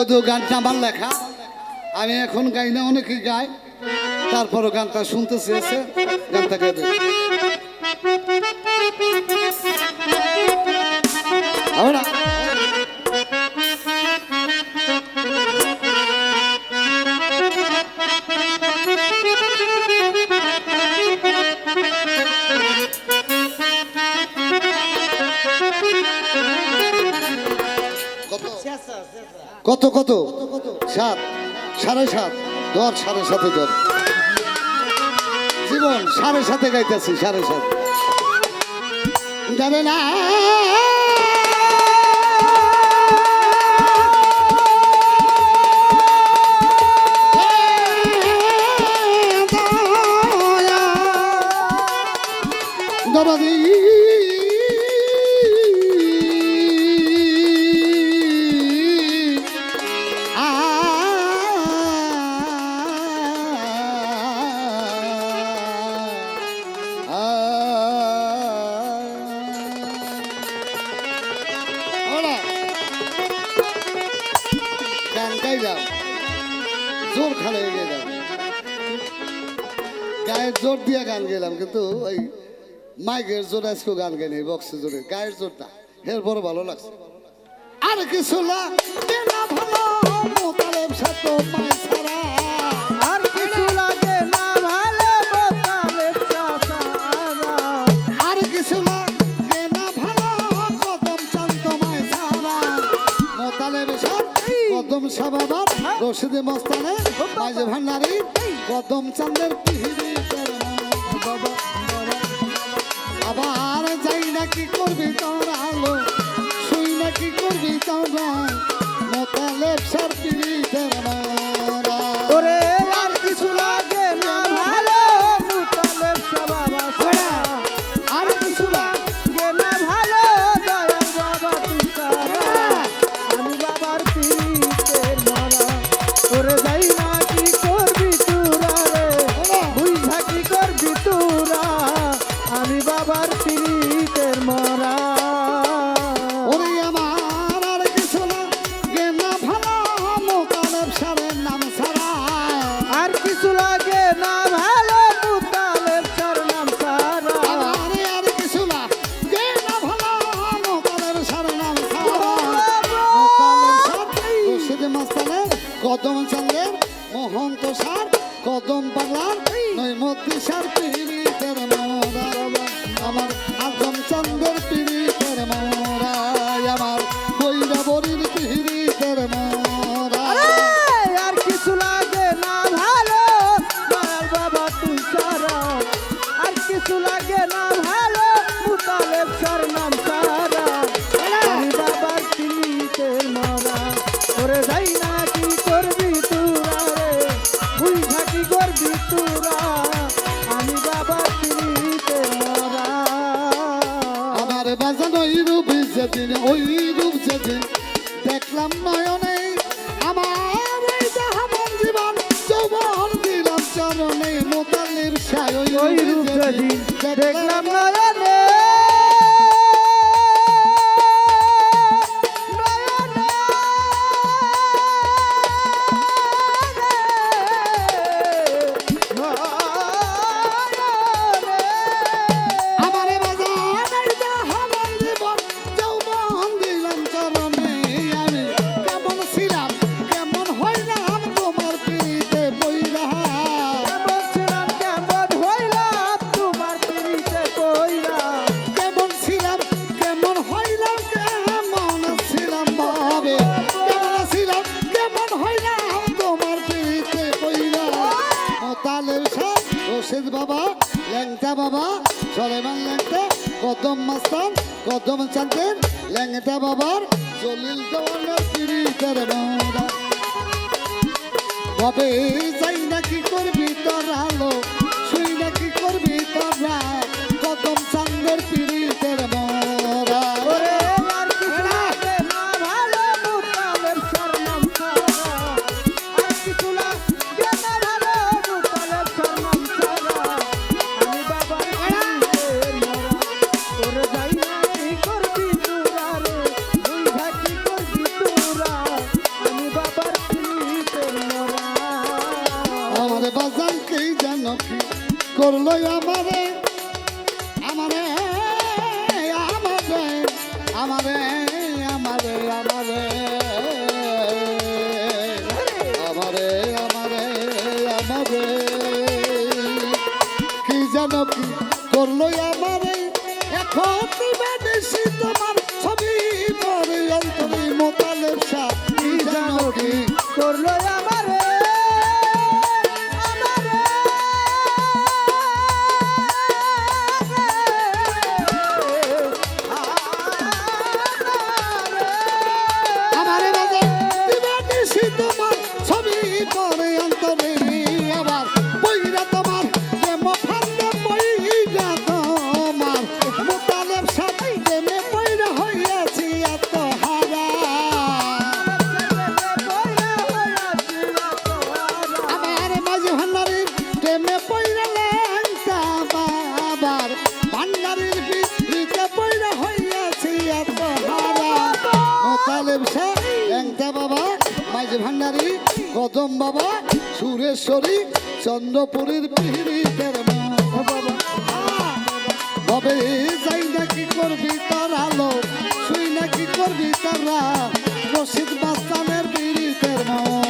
যদিও গানটা আমার লেখা, আমি এখন গাই না অনেকে গাই তারপরও গানটা শুনতে চেয়েছে, গানটা গাই কত কত? সাত, সাড়ে সাত দর সাড়ে সাথে দর জীবন সাড়ে সাথে গাইতেছি, সাড়ে সাত। জানে না জোর দিয়ে গান গেলাম, কিন্তু ওই মাইকের জোর আজকে গান গাইনি বক্সের জোরে, গায়ের জোরটা। এর বড় ভালো লাগছে। আর কিছু না আর কিছু ভালো। আর কিছু রশিদে মস্তানে, মাঝে ভান্ডারি কদম চান্দের পিহিরি। না কি করবি তোরা আলো দেখলাম নয়নে। আমার এই জাহামান জীবন যৌবন দিলাম চরণে মোতালির সায় দেখলাম নয়নে রশিদ বাবা, ল্যাংটা বাবা, সলেমান ল্যাংটা কদম মাস্তান কদম চান্দের ল্যাংটা বাবার জলিল দেওয়ানের পিড়িতের মোরা কবে যাই নাকি করবি তোর আলো, শুই নাকি করবি তোরা কি যেন কি করল আমারে? আমারে আমারে আমারে কদম বাবা, সুরেশ্বরী, চন্দ্রপুরীর পিড়িতের তবে যাই না করবি তার আলো, শুই না কি করবি তারা, রশিদ মাস্তানের পিড়িতের মা।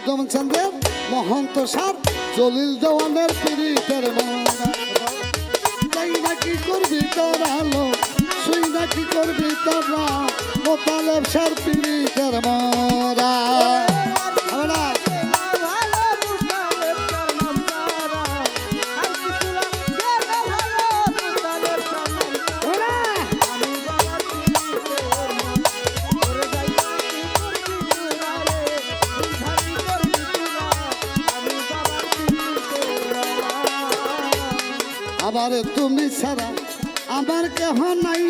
মদম চন্দ্রের মহন্ত সার, জলিল জওয়ানের পীড়িতের তাই নাকি করবি তোর আলো? সুই নাকি করবি তোরা মোতালেব সার পীড়িতের মরা আরে তুমি ছাড়া আমার কেহ নাই।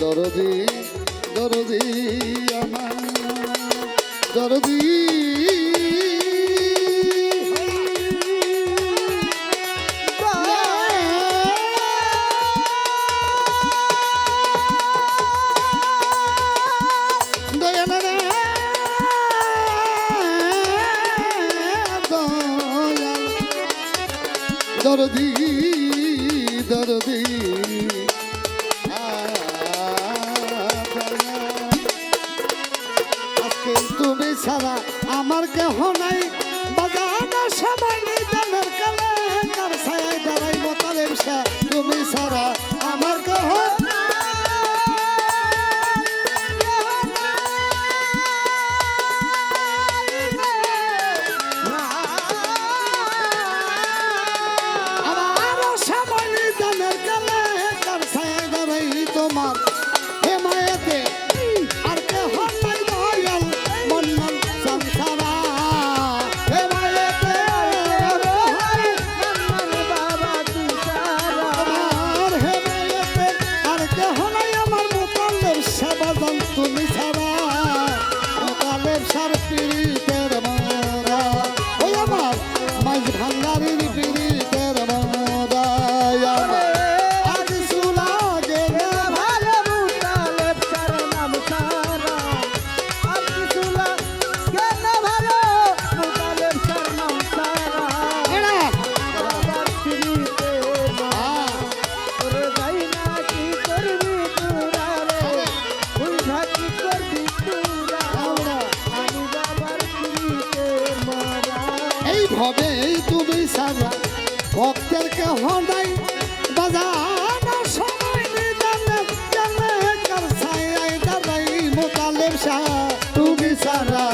দরদি দরদি আমার দরদি। তুমি আমার কেহন আশা তুমি সারা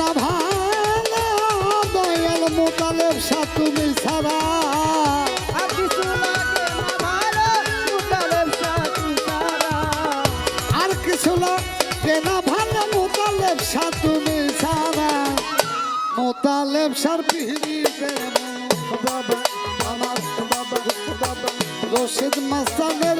না ভাঙে দয়াল মোতালেব সা তুমি সারা আর কিছু লাগে না ভালো, মোতালেব সা তুমি সারা মোতালেব সার পিহি বাবা, আমার বাবা বাবা, রশিদ মাস্তানের